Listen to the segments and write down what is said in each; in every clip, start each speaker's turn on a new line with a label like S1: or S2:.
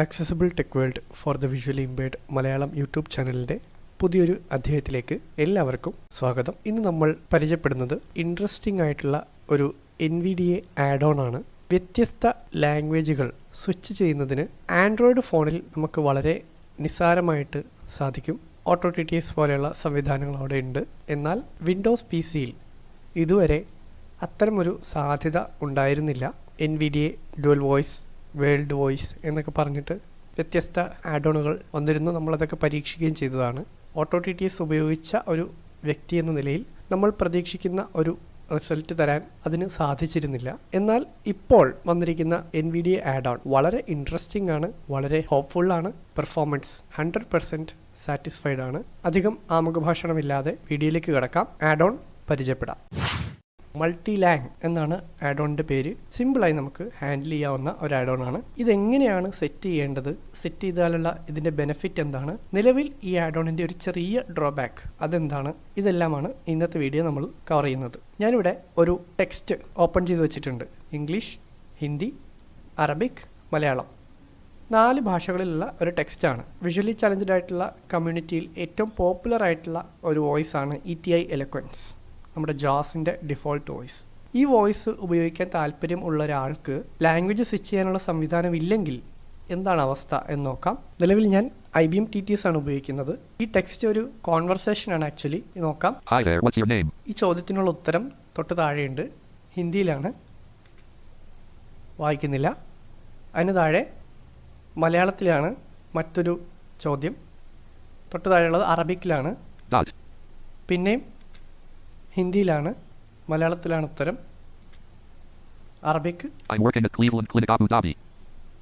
S1: Accessible tech world for the visually impaired Malayalam YouTube ചാനലിന്റെ പുതിയൊരു അധ്യായത്തിലേക്ക് എല്ലാവർക്കും സ്വാഗതം. ഇന്ന് നമ്മൾ പരിചയപ്പെടുന്നത് ഇൻട്രസ്റ്റിംഗ് ആയിട്ടുള്ള ഒരു N V D A add on ആണ്. വ്യത്യസ്ത ലാംഗ്വേജുകൾ സ്വിച്ച് ചെയ്യുന്നതിന് ആൻഡ്രോയിഡ് ഫോണിൽ നമുക്ക് വളരെ നിസ്സാരമായിട്ട് സാധിക്കും. ഓട്ടോ ടി ടി എസ് പോലെയുള്ള സംവിധാനങ്ങൾ അവിടെ ഉണ്ട്. എന്നാൽ വിൻഡോസ് പി സിയിൽ ഇതുവരെ അത്തരമൊരു സാധ്യത ഉണ്ടായിരുന്നില്ല. N V D A dual voice world voice എന്നൊക്കെ പറഞ്ഞിട്ട് വ്യത്യസ്ത ആഡോണുകൾ വന്നിരുന്നു. നമ്മളതൊക്കെ പരീക്ഷിക്കുകയും ചെയ്തതാണ്. ഓട്ടോ ടി ടി എസ് ഉപയോഗിച്ച ഒരു വ്യക്തി എന്ന നിലയിൽ നമ്മൾ പ്രതീക്ഷിക്കുന്ന ഒരു റിസൾട്ട് തരാൻ അതിന് സാധിച്ചിരുന്നില്ല. എന്നാൽ ഇപ്പോൾ വന്നിരിക്കുന്ന എൻ വി ഡി ആഡ് വളരെ ഇൻട്രസ്റ്റിംഗ് ആണ് വളരെ ഹോപ്പ്ഫുൾ ആണ് പെർഫോമൻസ് ഹൺഡ്രഡ് പെർസെന്റ് സാറ്റിസ്ഫൈഡ് ആണ്. അധികം ആമുഖഭാഷണമില്ലാതെ വീഡിയോയിലേക്ക് കിടക്കാം. ആഡ് ഓൺ പരിചയപ്പെടാം. മൾട്ടി ലാങ് എന്നാണ് ആഡ് ഓണിന്റെ പേര് സിമ്പിളായി നമുക്ക് ഹാൻഡിൽ ചെയ്യാവുന്ന ഒരു ആഡ് ഓൺ ആണ്. ഇതെങ്ങനെയാണ് സെറ്റ് ചെയ്യേണ്ടത്? സെറ്റ് ചെയ്താലുള്ള ഇതിന്റെ ബെനിഫിറ്റ് എന്താണ്? നിലവിൽ ഈ ആഡ് ഓണിന്റെ ഒരു ചെറിയ ഡ്രോബാക്ക് അതെന്താണ്? ഇതെല്ലാമാണ് ഇന്നത്തെ വീഡിയോ നമ്മൾ കവർ ചെയ്യുന്നത്. ഞാനിവിടെ ഒരു ടെക്സ്റ്റ് ഓപ്പൺ ചെയ്ത് വെച്ചിട്ടുണ്ട്. English Hindi Arabic Malayalam. നാല് ഭാഷകളിലുള്ള ഒരു ടെക്സ്റ്റാണ് വിഷ്വലി ചലഞ്ചഡ് ആയിട്ടുള്ള കമ്മ്യൂണിറ്റിയിൽ ഏറ്റവും പോപ്പുലർ ആയിട്ടുള്ള ഒരു വോയിസ് ആണ് ഇ ടി ഐ എലക്വൻസ് നമ്മുടെ ജാസിന്റെ ഡിഫോൾട്ട് വോയിസ് ഈ വോയിസ് ഉപയോഗിക്കാൻ താല്പര്യം ഉള്ള ഒരാൾക്ക് ലാംഗ്വേജ് സ്വിച്ച് ചെയ്യാനുള്ള സംവിധാനം ഇല്ലെങ്കിൽ എന്താണ് അവസ്ഥ എന്ന് നോക്കാം. നിലവിൽ ഞാൻ I B M T T S ആണ് ഉപയോഗിക്കുന്നത്. ഈ ടെക്സ്റ്റ് ഒരു കോൺവെർസേഷൻ ആണ് ആക്ച്വലി നോക്കാം? ഈ ചോദ്യത്തിനുള്ള ഉത്തരം തൊട്ട് താഴെയുണ്ട്. ഹിന്ദിയിലാണ്. വായിക്കുന്നില്ല. അതിന് താഴെ മലയാളത്തിലാണ് മറ്റൊരു ചോദ്യം. തൊട്ട് താഴെയുള്ളത് അറബിക്കിലാണ്. പിന്നെയും ഹിന്ദിയിലാണ് മലയാളത്തിലാണ് ഉത്തരം.
S2: Dhabi.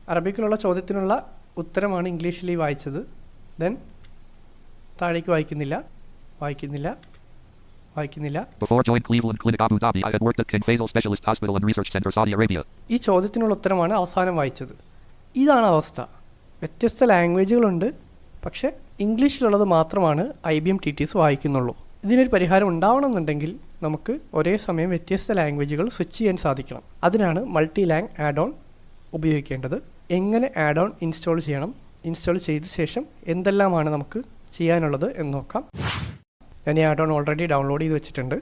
S1: അറബിക്കിലുള്ള ചോദ്യത്തിനുള്ള ഉത്തരമാണ് ഇംഗ്ലീഷിൽ ഈ വായിച്ചത്. ദെൻ താഴേക്ക് വായിക്കുന്നില്ല വായിക്കുന്നില്ല വായിക്കുന്നില്ല. ഈ ചോദ്യത്തിനുള്ള ഉത്തരമാണ് അവസാനം വായിച്ചത്. ഇതാണ് അവസ്ഥ. വ്യത്യസ്ത ലാംഗ്വേജുകളുണ്ട് പക്ഷേ ഇംഗ്ലീഷിലുള്ളത് മാത്രമാണ് I B M T T S വായിക്കുന്നുള്ളൂ. ഇതിനൊരു പരിഹാരം ഉണ്ടാവണമെന്നുണ്ടെങ്കിൽ നമുക്ക് ഒരേ സമയം വ്യത്യസ്ത ലാംഗ്വേജുകൾ സ്വിച്ച് ചെയ്യാൻ സാധിക്കണം. അതിനാണ് മൾട്ടി ലാങ് ആഡ് ഓൺ ഉപയോഗിക്കേണ്ടത്. എങ്ങനെ ആഡ് ഓൺ ഇൻസ്റ്റാൾ ചെയ്യണം ഇൻസ്റ്റാൾ ചെയ്ത ശേഷം എന്തെല്ലാമാണ് നമുക്ക് ചെയ്യാനുള്ളത് എന്ന് നോക്കാം. ഞാൻ ഈ ആഡ് ഓൺ ഓൾറെഡി ഡൗൺലോഡ് ചെയ്ത് വെച്ചിട്ടുണ്ട്.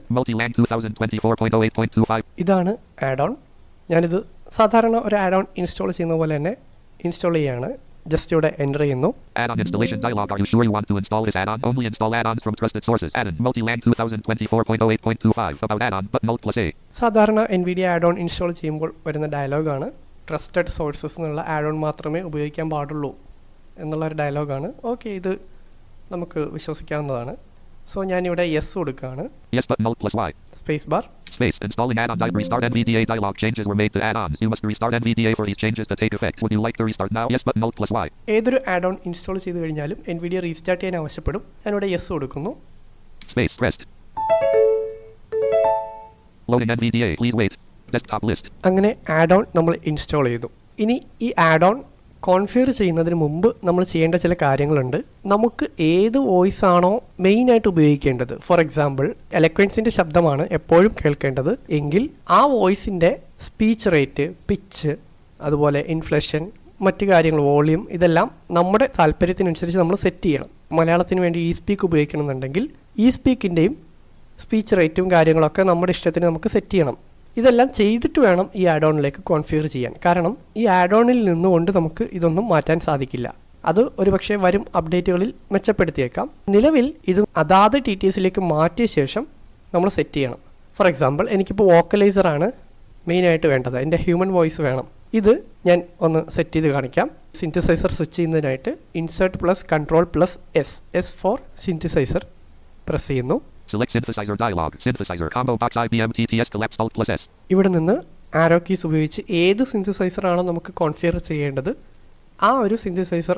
S1: ഇതാണ് ആഡ് ഓൺ ഞാനിത് സാധാരണ ഒരു ആഡ് ഓൺ ഇൻസ്റ്റാൾ ചെയ്യുന്ന പോലെ തന്നെ ഇൻസ്റ്റാൾ ചെയ്യാണ്. ജസ്റ്റ് ഇവിടെ എന്റർ ചെയ്യുന്നു.
S2: സാധാരണ N V D add-on install
S1: ചെയ്യുമ്പോൾ വരുന്ന ഡയലോഗാണ് ട്രസ്റ്റഡ് സോഴ്സസ് എന്നുള്ള ആഡോൺ മാത്രമേ ഉപയോഗിക്കാൻ പാടുള്ളൂ എന്നുള്ള ഒരു ഡയലോഗാണ് ഓക്കെ ഇത് നമുക്ക് വിശ്വസിക്കാവുന്നതാണ്. സോ ഞാനിവിടെ യെസ് കൊടുക്കുകയാണ്. Space bar
S2: Space. Installing add-on. Di- restart NVDA dialog. Changes were made to add-ons. You must restart NVDA for these changes to take effect. Would you like to restart now? Yes, but Alt plus Y.
S1: ഏതൊരു add on install ചെയ്ത് കഴിഞ്ഞാലും N V D restart ചെയ്യാൻ ആവശ്യപ്പെടും ഞാനിവിടെ yes കൊടുക്കുന്നു
S2: Space. Pressed. Loading NVDA. Please wait. Desktop list.
S1: അങ്ങനെ add on നമ്മൾ install ചെയ്തു ഇനി ഈ ആഡ് ഓൺ കോൺഫിഗർ ചെയ്യുന്നതിന് മുമ്പ് നമ്മൾ ചെയ്യേണ്ട ചില കാര്യങ്ങളുണ്ട്. നമുക്ക് ഏത് വോയിസ് ആണോ മെയിൻ ആയിട്ട് ഉപയോഗിക്കേണ്ടത്. ഫോർ എക്സാമ്പിൾ എലക്വൻസിന്റെ ശബ്ദമാണ് എപ്പോഴും കേൾക്കേണ്ടത്. എങ്കിൽ ആ വോയിസിന്റെ സ്പീച്ച് റേറ്റ് പിച്ച് അതുപോലെ ഇൻഫ്ലഷൻ മറ്റു കാര്യങ്ങൾ വോളിയം ഇതെല്ലാം നമ്മുടെ താല്പര്യത്തിനനുസരിച്ച് നമ്മൾ സെറ്റ് ചെയ്യണം. മലയാളത്തിന് വേണ്ടി ഈ സ്പീക്ക് ഉപയോഗിക്കണമെന്നുണ്ടെങ്കിൽ ഈ സ്പീക്കിന്റെയും സ്പീച്ച് റേറ്റും കാര്യങ്ങളൊക്കെ നമ്മുടെ ഇഷ്ടത്തിന് നമുക്ക് സെറ്റ് ചെയ്യണം. ഇതെല്ലാം ചെയ്തിട്ട് വേണം ഈ ആഡ് ഓണിലേക്ക് കോൺഫിഗർ ചെയ്യാൻ. കാരണം ഈ ആഡ് ഓണിൽ നിന്നുകൊണ്ട് നമുക്ക് ഇതൊന്നും മാറ്റാൻ സാധിക്കില്ല. അത് ഒരുപക്ഷെ വരും അപ്ഡേറ്റുകളിൽ മെച്ചപ്പെടുത്തിയേക്കാം. നിലവിൽ ഇത് അതാത് ടി ടി എസിലേക്ക് മാറ്റിയ ശേഷം നമ്മൾ സെറ്റ് ചെയ്യണം. ഫോർ എക്സാമ്പിൾ എനിക്കിപ്പോൾ വോക്കലൈസറാണ് മെയിനായിട്ട് വേണ്ടത്. എന്റെ ഹ്യൂമൻ വോയിസ് വേണം. ഇത് ഞാൻ ഒന്ന് സെറ്റ് ചെയ്ത് കാണിക്കാം. Synthesizer switch ചെയ്യുന്നതിനായിട്ട് insert plus control plus S S for synthesizer press ചെയ്യുന്നു.
S2: Select synthesizer dialog. Synthesizer combo box IBM TTS collapse Alt plus S.
S1: ഇവിടെ നിന്ന് ആരോ കീസ് ഉപയോഗിച്ച് ഏത് സിന്തസൈസർ ആണോ നമുക്ക് കോൺഫിഗർ ചെയ്യേണ്ടത് ആ ഒരു സിന്തസൈസർ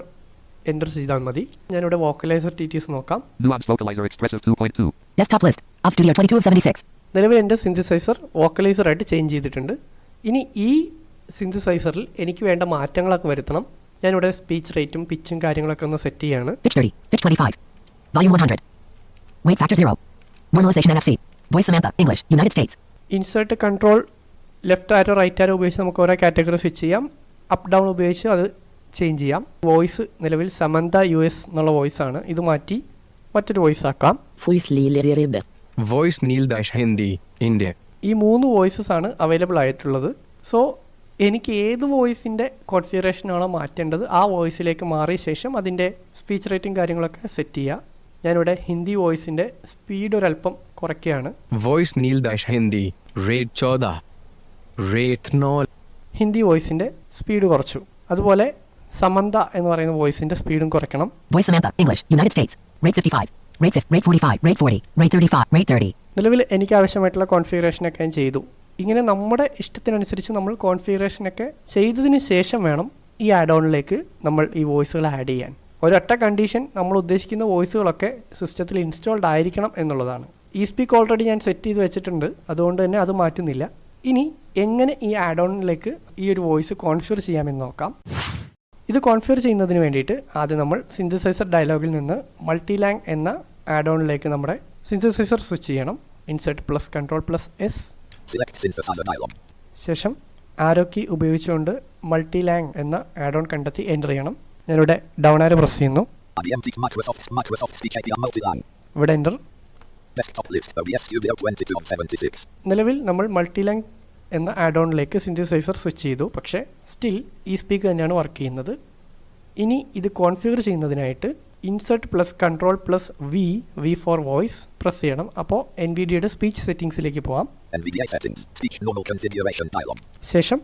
S1: എന്റർ ചെയ്താൽ മതി ഞാനിവിടെ വോക്കലൈസർ ടി ടി എസ് നോക്കാം
S2: Nuance vocalizer expressive 2.2.
S3: Desktop list. Op Studio 22 of 76.
S1: നിലവിൽ എന്റെ സിന്തസൈസർ വോക്കലൈസറായിട്ട് ചേഞ്ച് ചെയ്തിട്ടുണ്ട് ഇനി ഈ സിന്തസൈസറിൽ എനിക്ക് വേണ്ട മാറ്റങ്ങളൊക്കെ വരുത്തണം ഞാനിവിടെ സ്പീച്ച് റേറ്റും പിച്ചും കാര്യങ്ങളൊക്കെ ഒന്ന് സെറ്റ് ചെയ്യാണ്
S3: Pitch 30. Pitch 25. Volume 100. Weight factor 0. Normalization NFC. Voice Samantha. English. United States.
S1: Insert control left arrow right arrow ഉപയോഗിച്ച് നമുക്ക് ഓരോ കാറ്റഗറി സ്വിച്ച് ചെയ്യാം അപ്പ് ഡൗൺ ഉപയോഗിച്ച് അത് ചേഞ്ച് ചെയ്യാം വോയിസ് നിലവിൽ സമന്ത യു എസ് എന്നുള്ള വോയിസ് ആണ് ഇത് മാറ്റി മറ്റൊരു വോയിസ് ആക്കാം
S3: voice Neil Rebe.
S4: Voice Neil Dash Hindi, India.
S1: ഈ മൂന്ന് വോയിസസ് ആണ് അവൈലബിൾ ആയിട്ടുള്ളത് സോ എനിക്ക് ഏത് വോയിസിന്റെ കോൺഫിഗറേഷനാണോ മാറ്റേണ്ടത് ആ വോയിസിലേക്ക് മാറിയ ശേഷം അതിന്റെ സ്പീച്ച് റേറ്റിംഗ് കാര്യങ്ങളൊക്കെ സെറ്റ് ചെയ്യുക ഞാനിവിടെ ഹിന്ദി വോയിസിന്റെ സ്പീഡ് ഒരല്പം കുറയ്ക്കുകയാണ്
S4: voice Neil dash Hindi rate 14. Rate 9.
S1: Hindi വോയിസിന്റെ speed കുറച്ചു അതുപോലെ സമന്ത എന്ന് പറയുന്ന വോയിസിന്റെ സ്പീഡും കുറയ്ക്കണം
S3: voice Samantha English United States rate 55. Rate 50, rate 45, rate 40, rate 35, rate 30.
S1: നിലവിൽ എനിക്ക് ആവശ്യമായിട്ടുള്ള കോൺഫിഗറേഷനൊക്കെ ഞാൻ ചെയ്തു ഇങ്ങനെ നമ്മുടെ ഇഷ്ടത്തിനനുസരിച്ച് നമ്മൾ കോൺഫിഗറേഷനൊക്കെ ചെയ്തതിന് ശേഷം വേണം ഈ ആഡ് ഓണിലേക്ക് നമ്മൾ ഈ വോയിസുകൾ ആഡ് ചെയ്യാൻ ഒരൊറ്റ കണ്ടീഷൻ നമ്മൾ ഉദ്ദേശിക്കുന്ന വോയിസുകളൊക്കെ സിസ്റ്റത്തിൽ ഇൻസ്റ്റാൾഡ് ആയിരിക്കണം എന്നുള്ളതാണ്. ഈ സ്പീക്ക് ഓൾറെഡി ഞാൻ സെറ്റ് ചെയ്ത് വെച്ചിട്ടുണ്ട്. അതുകൊണ്ട് തന്നെ അത് മാറ്റുന്നില്ല. ഇനി എങ്ങനെ ഈ ആഡ് ഓണിലേക്ക് ഈ ഒരു വോയിസ് കോൺഫിഗർ ചെയ്യാമെന്ന് നോക്കാം. ഇത് കോൺഫിഗർ ചെയ്യുന്നതിന് വേണ്ടിയിട്ട് ആദ്യം നമ്മൾ സിന്തസൈസർ ഡയലോഗിൽ നിന്ന് മൾട്ടിലാങ് എന്ന ആഡ് ഓണിലേക്ക് നമ്മുടെ സിന്തസൈസർ സ്വിച്ച് ചെയ്യണം. Insert plus
S5: control plus S.
S1: ശേഷം ആരോ കീ ഉപയോഗിച്ചുകൊണ്ട് മൾട്ടിലാങ് എന്ന ആഡ് ഓൺ കണ്ടെത്തി എന്റർ ചെയ്യണം. ഞാനിവിടെ ഡൗൺ ആരോ പ്രസ് ചെയ്യുന്നു. ഇവിടെ enter
S5: Desktop list OBS Studio 22 of 76.
S1: നിലവിൽ നമ്മൾ മൾട്ടിലാങ് എന്ന ആഡ് ഓണിലേക്ക് സിന്തസൈസർ സ്വിച്ച് ചെയ്തു. പക്ഷേ സ്റ്റിൽ ഈ സ്പീക്കർ തന്നെയാണ് വർക്ക് ചെയ്യുന്നത്. ഇനി ഇത് configure ചെയ്യുന്നതിനായിട്ട് insert plus control plus V V for voice press ചെയ്യണം. അപ്പോൾ എൻ വി ഡിയുടെ സ്പീച്ച് സെറ്റിംഗ്സിലേക്ക് പോവാം. ശേഷം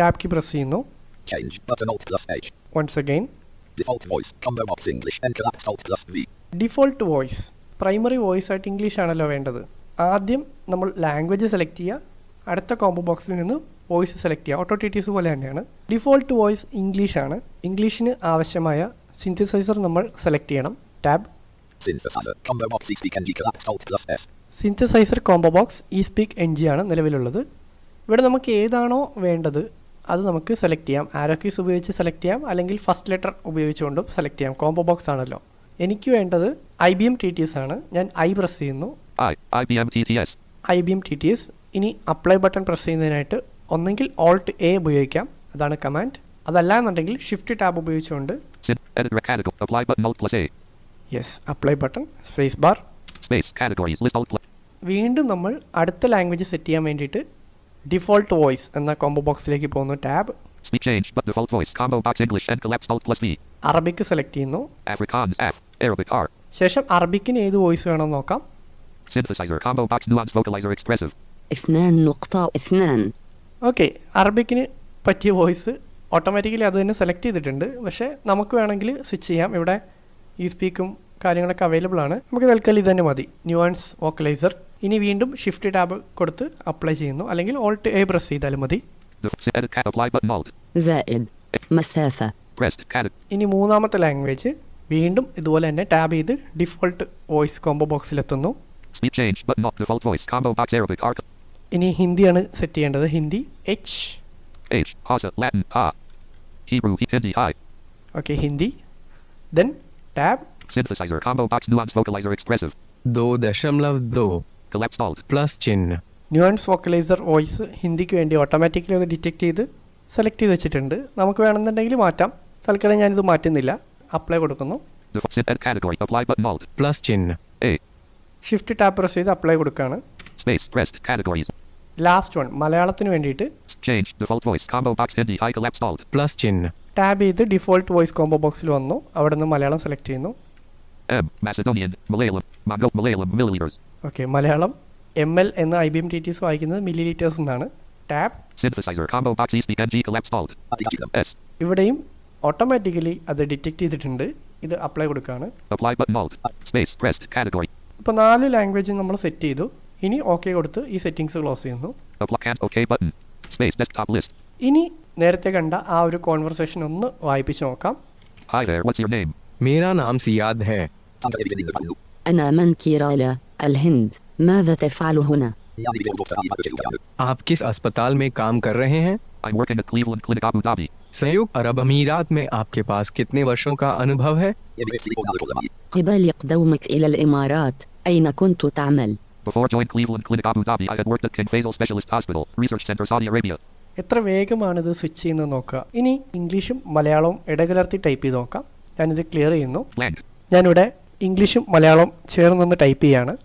S1: ടാപ്പ് കീ പ്രസ് ചെയ്യുന്നു.
S5: Change button Alt plus H.
S1: Once again.
S5: Default voice. Combo box English. enter Encapsed Alt plus V.
S1: Default voice primary voice ആയിട്ട് English ആണല്ലോ വേണ്ടത് ആദ്യം നമ്മൾ ലാംഗ്വേജ് സെലക്ട് ചെയ്യുക അടുത്ത കോംബോ ബോക്സിൽ നിന്ന് വോയിസ് സെലക്ട് ചെയ്യുക ഓട്ടോ ടി ടി പോലെ തന്നെയാണ് ഡിഫോൾട്ട് വോയിസ് ഇംഗ്ലീഷ് ആണ് ഇംഗ്ലീഷിന് ആവശ്യമായ സിന്തസൈസർ നമ്മൾ സെലക്ട് ചെയ്യണം tab.
S5: Synthesizer combo box E speak
S1: N G ആണ് നിലവിലുള്ളത് ഇവിടെ നമുക്ക് ഏതാണോ വേണ്ടത് അത് നമുക്ക് സെലക്ട് ചെയ്യാം. ആരോക്കീസ് ഉപയോഗിച്ച് സെലക്ട് ചെയ്യാം. അല്ലെങ്കിൽ ഫസ്റ്റ് ലെറ്റർ ഉപയോഗിച്ചുകൊണ്ടും സെലക്ട് ചെയ്യാം. കോംബോ ബോക്സ് ആണല്ലോ. എനിക്ക് വേണ്ടത് I B M T T S ആണ്. ഞാൻ ഐ പ്രസ് ചെയ്യുന്നു.
S2: I
S1: B M T T S ഇനി അപ്ലൈ ബട്ടൺ പ്രസ് ചെയ്യുന്നതിനായിട്ട് ഒന്നെങ്കിൽ ഓൾട്ട് എ ഉപയോഗിക്കാം. അതാണ് കമാൻഡ് അതല്ല എന്നുണ്ടെങ്കിൽ ഷിഫ്റ്റ് ടാബ് ഉപയോഗിച്ചുകൊണ്ട്.
S2: Yes apply button space bar.
S1: വീണ്ടും നമ്മൾ അടുത്ത ലാംഗ്വേജ് സെറ്റ് ചെയ്യാൻ വേണ്ടിയിട്ട് ഡിഫോൾട്ട് വോയിസ് എന്ന കോംബോ ബോക്സിലേക്ക് പോകുന്നു ടാബ് അറബിക്ക് സെലക്ട് ചെയ്യുന്നു. ശേഷം അറബിക്കിന് ഏത് വോയിസ് വേണം നോക്കാം.
S2: Synthesizer combo box nuance vocalizer expressive.
S1: Okay അറബിക്കിന് പറ്റിയ വോയിസ് ഓട്ടോമാറ്റിക്കലി അത് തന്നെ സെലക്ട് ചെയ്തിട്ടുണ്ട്. പക്ഷേ നമുക്ക് വേണമെങ്കിൽ സ്വിച്ച് ചെയ്യാം. ഇവിടെ ഈ സ്പീക്കും കാര്യങ്ങളൊക്കെ അവൈലബിൾ ആണ്. നമുക്ക് തൽക്കാലം ഇത് തന്നെ മതി. ന്യൂആൻസ് വോക്കലൈസർ ഇനി വീണ്ടും ഷിഫ്റ്റ് ടാബ് കൊടുത്ത് അപ്ലൈ ചെയ്യുന്നു. അല്ലെങ്കിൽ ഓൾട്ട് എ പ്രസ് ചെയ്താലും മതി. ഇനി മൂന്നാമത്തെ ലാംഗ്വേജ് വീണ്ടും ഇതുപോലെ തന്നെ ടാബ് ചെയ്ത് ഡിഫോൾട്ട് വോയിസ് കോംബോ ബോക്സിലെത്തുന്നു ഇനി ഹിന്ദിയാണ് സെറ്റ് ചെയ്യേണ്ടത്. Hindi
S2: H okay Hindi.
S1: Then tab
S2: Synthesizer combo box nuance vocalizer expressive.
S4: Do the
S2: shamlav do.
S4: Plus ചിഹ്നം
S1: ന്യൂആൻസ് വോക്കലൈസർ വോയിസ് ഹിന്ദിക്ക് വേണ്ടി ഓട്ടോമാറ്റിക്കലി ഒന്ന് ഡിറ്റക്ട് ചെയ്ത് സെലക്ട് ചെയ്ത് വെച്ചിട്ടുണ്ട്. നമുക്ക് വേണമെന്നുണ്ടെങ്കിൽ മാറ്റാം. തൽക്കാലം ഞാനിത് മാറ്റുന്നില്ല. അപ്ലൈ കൊടുക്കുന്നു.
S4: പ്ലസ്
S2: ചിഹ്നം
S1: ഷിഫ്റ്റ് ടാപ്പ് പ്രസ് ചെയ്ത് അപ്ലൈ കൊടുക്കുകയാണ്. ലാസ്റ്റ് വൺ മലയാളത്തിന് വേണ്ടിയിട്ട്
S4: പ്ലസ്
S1: ടാബ് ചെയ്ത് ഡിഫോൾട്ട് വോയിസ് കോംബോ ബോക്സിൽ വന്നു. അവിടെ നിന്ന് മലയാളം സെലക്ട് ചെയ്യുന്നു.
S2: Macedonian. Malayalam. Mongol. Malayalam. Milliliters.
S1: Okay Malayalam M L എന്ന I B M T T S വായിക്കുന്നത് മില്ലി ലീറ്റേഴ്സ് എന്നാണ് tab
S2: Synthesizer. Combo box E speak NG. Collapsed Alt.
S5: Atiachilam.
S2: S.
S1: ഇവിടെയും automatically അത് ഡിറ്റക്ട് ചെയ്തിട്ടുണ്ട് ഇത് apply കൊടുക്കുകയാണ്
S2: Apply button Alt. Space. Pressed. Category.
S1: ഇപ്പോൾ നാല് ലാംഗ്വേജ് നമ്മൾ സെറ്റ് ചെയ്തു ഇനി ഓക്കെ കൊടുത്ത് ഈ സെറ്റിങ്സ് ക്ലോസ് ചെയ്യുന്നു
S2: Apply can't OK button. Space. Desktop list.
S1: ഇനി നേരത്തെ കണ്ട ആ ഒരു കോൺവെർസേഷൻ ഒന്ന് വായിപ്പിച്ച് നോക്കാം
S2: Hi there. What's your name?
S4: मेरा नाम सियाद है
S5: Tanga Evigenin Panu.
S6: أنا من كيرالا الهند ماذا تفعل هنا؟
S5: Yani Video Doctor Ali Babuchelu Yanu.
S4: आप किस अस्पताल में काम कर रहे हैं
S2: I'm working at Cleveland Clinic Abu Dhabi.
S4: संयुक्त अरब अमीरात में आपके पास कितने वर्षों का अनुभव है
S5: Yemi Silipo Nalu Kolamai.
S6: قبل قدومك إلى الإمارات أين كنت تعمل؟
S2: Before joining Cleveland Clinic Abu Dhabi, I had worked at King Faisal Specialist Hospital, Research Center, Saudi Arabia.
S1: എത്ര വേഗമാണ് ഇത് സ്വിച്ച് ചെയ്യുന്നത് നോക്കുക ഇനി ഇംഗ്ലീഷും മലയാളവും ഇടകലർത്തി ടൈപ്പ് ചെയ്ത് നോക്കാം ഞാനിത് ക്ലിയർ ചെയ്യുന്നു
S2: blank,
S1: ഞാനിവിടെ ഇംഗ്ലീഷും മലയാളവും ചേർന്ന് ഒന്ന് ടൈപ്പ് ചെയ്യാണ്.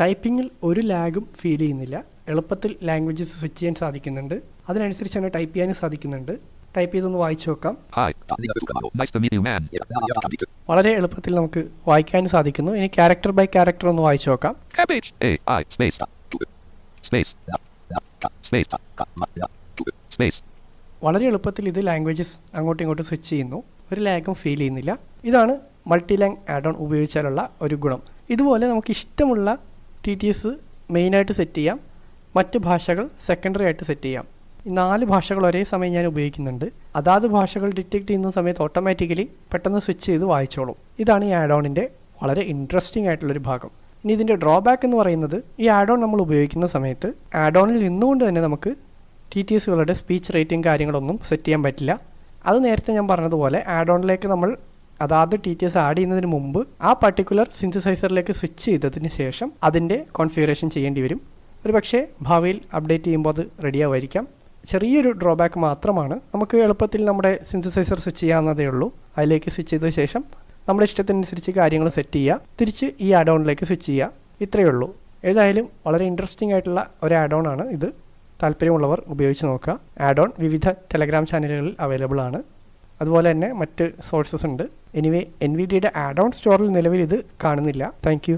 S1: ടൈപ്പിംഗിൽ ഒരു ലാഗും ഫീൽ ചെയ്യുന്നില്ല. എളുപ്പത്തിൽ ലാംഗ്വേജസ് സ്വിച്ച് ചെയ്യാൻ സാധിക്കുന്നുണ്ട്. അതിനനുസരിച്ച് തന്നെ ടൈപ്പ് ചെയ്യാനും സാധിക്കുന്നുണ്ട്. ടൈപ്പ് ചെയ്തൊന്ന് വായിച്ചു നോക്കാം. വളരെ എളുപ്പത്തിൽ നമുക്ക് വായിക്കാനും സാധിക്കുന്നു. ഇനി ക്യാരക്ടർ ബൈ ക്യാരക്ടർ ഒന്ന് വായിച്ചു നോക്കാം. വളരെ എളുപ്പത്തിൽ ഇത് ലാംഗ്വേജസ് അങ്ങോട്ടും ഇങ്ങോട്ടും സ്വിച്ച് ചെയ്യുന്നു. ഒരു ലാഗും ഫീൽ ചെയ്യുന്നില്ല. ഇതാണ് മൾട്ടി ലാങ് ആഡ് ഓൺ ഉപയോഗിച്ചാലുള്ള ഒരു ഗുണം. ഇതുപോലെ നമുക്ക് ഇഷ്ടമുള്ള ടി ടി എസ് മെയിനായിട്ട് സെറ്റ് ചെയ്യാം. മറ്റ് ഭാഷകൾ സെക്കൻഡറി ആയിട്ട് സെറ്റ് ചെയ്യാം. ഈ നാല് ഭാഷകൾ ഒരേ സമയം ഞാൻ ഉപയോഗിക്കുന്നുണ്ട്. അതാത് ഭാഷകൾ ഡിറ്റക്ട് ചെയ്യുന്ന സമയത്ത് ഓട്ടോമാറ്റിക്കലി പെട്ടെന്ന് സ്വിച്ച് ചെയ്ത് വായിച്ചോളും. ഇതാണ് ഈ ആഡ് ഓണിന്റെ വളരെ ഇൻട്രസ്റ്റിംഗ് ആയിട്ടുള്ളൊരു ഭാഗം. ഇനി ഇതിന്റെ ഡ്രോബാക്ക് എന്ന് പറയുന്നത് ഈ ആഡ് ഓൺ നമ്മൾ ഉപയോഗിക്കുന്ന സമയത്ത് ആഡ് ഓണിൽ നിന്നുകൊണ്ട് തന്നെ നമുക്ക് ടി ടി എസുകളുടെ സ്പീച്ച് റേറ്റിംഗ് കാര്യങ്ങളൊന്നും സെറ്റ് ചെയ്യാൻ പറ്റില്ല. അത് നേരത്തെ ഞാൻ പറഞ്ഞതുപോലെ ആഡ് ഓണിലേക്ക് നമ്മൾ അതാത് ടി ടി എസ് ആഡ് ചെയ്യുന്നതിന് മുമ്പ് ആ പർട്ടിക്കുലർ സിന്തസൈസറിലേക്ക് സ്വിച്ച് ചെയ്തതിന് ശേഷം അതിന്റെ കോൺഫിഗറേഷൻ ചെയ്യേണ്ടി വരും. ഒരു പക്ഷേ ഭാവിയിൽ അപ്ഡേറ്റ് ചെയ്യുമ്പോൾ അത് റെഡിയാവായിരിക്കാം ചെറിയൊരു ഡ്രോബാക്ക് മാത്രമാണ്. നമുക്ക് എളുപ്പത്തിൽ നമ്മുടെ സിന്തസൈസർ സ്വിച്ച് ചെയ്യാവുന്നതേ ഉള്ളൂ. അതിലേക്ക് സ്വിച്ച് ചെയ്ത ശേഷം നമ്മുടെ ഇഷ്ടത്തിനനുസരിച്ച് കാര്യങ്ങൾ സെറ്റ് ചെയ്യുക. തിരിച്ച് ഈ ആഡ് ഓണിലേക്ക് സ്വിച്ച് ചെയ്യുക. ഇത്രയേ ഉള്ളൂ. ഏതായാലും വളരെ ഇൻട്രസ്റ്റിംഗ് ആയിട്ടുള്ള ഒരു ആഡ് ഓൺ ആണ് ഇത്. താല്പര്യമുള്ളവർ ഉപയോഗിച്ച് നോക്കുക. ആഡ് ഓൺ വിവിധ ടെലഗ്രാം ചാനലുകളിൽ അവൈലബിൾ ആണ്. അതുപോലെ തന്നെ മറ്റ് സോഴ്സസ് ഉണ്ട്. എനിവേ എൻ വി ഡിയുടെ ആഡ് ഓൺ സ്റ്റോറിൽ നിലവിൽ ഇത് കാണുന്നില്ല. താങ്ക്